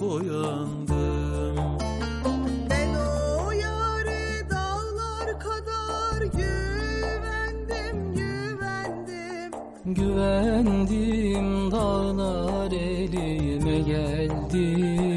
soğuk Ben o yare dağlar kadar güvendim güvendim. Güvendim dağlar elime geldi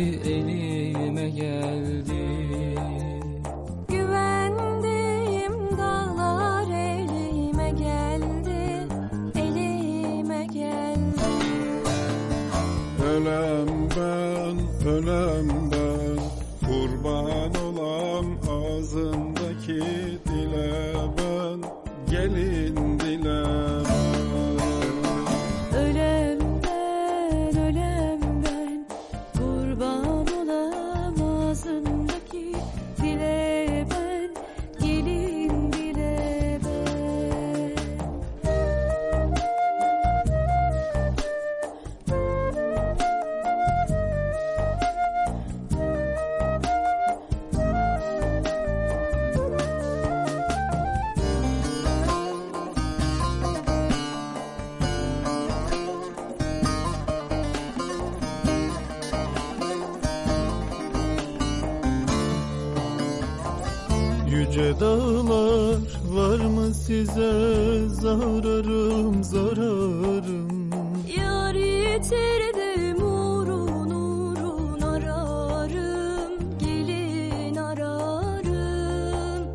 Yüce dağlar var mı size zararım zararım Yar yitirdim uğrun uğrun ararım, gelin ararım.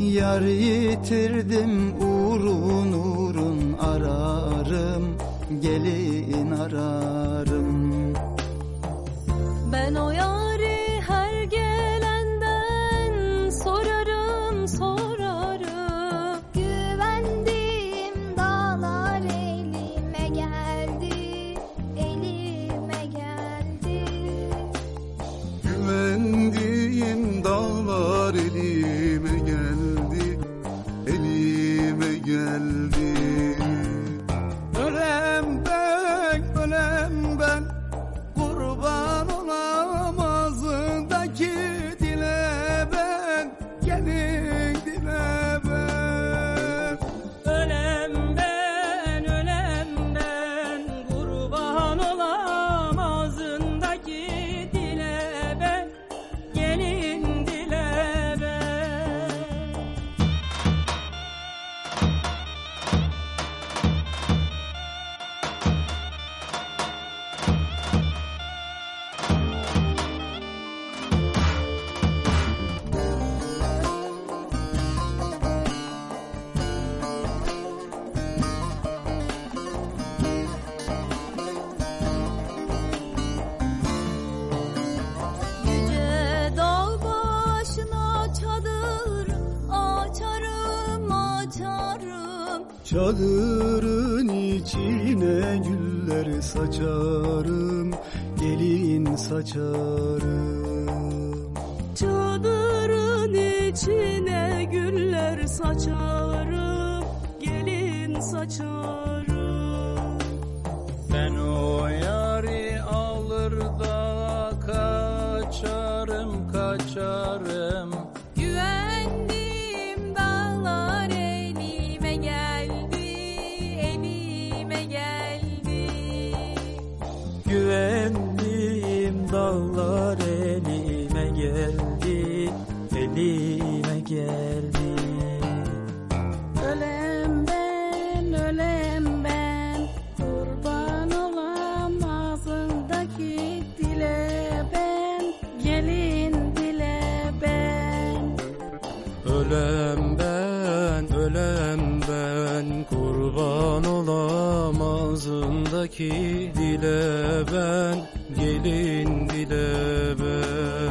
Yar yitirdim uğrun uğrun ararım, gelin ararım. Ben o yari Elime geldi Çadırın içine güller saçarım Gelin saçarım Çadırın içine güller saçarım Gelin saçarım Ben o yari alır da kaçarım, kaçarım. Güvendiğim dağlar elime geldi, elime geldi. Ölem ben, ölem ben Kurban olam ağzındaki dile ben Gelin dile ben Ölem ağzındaki dile ben, gelin dile ben.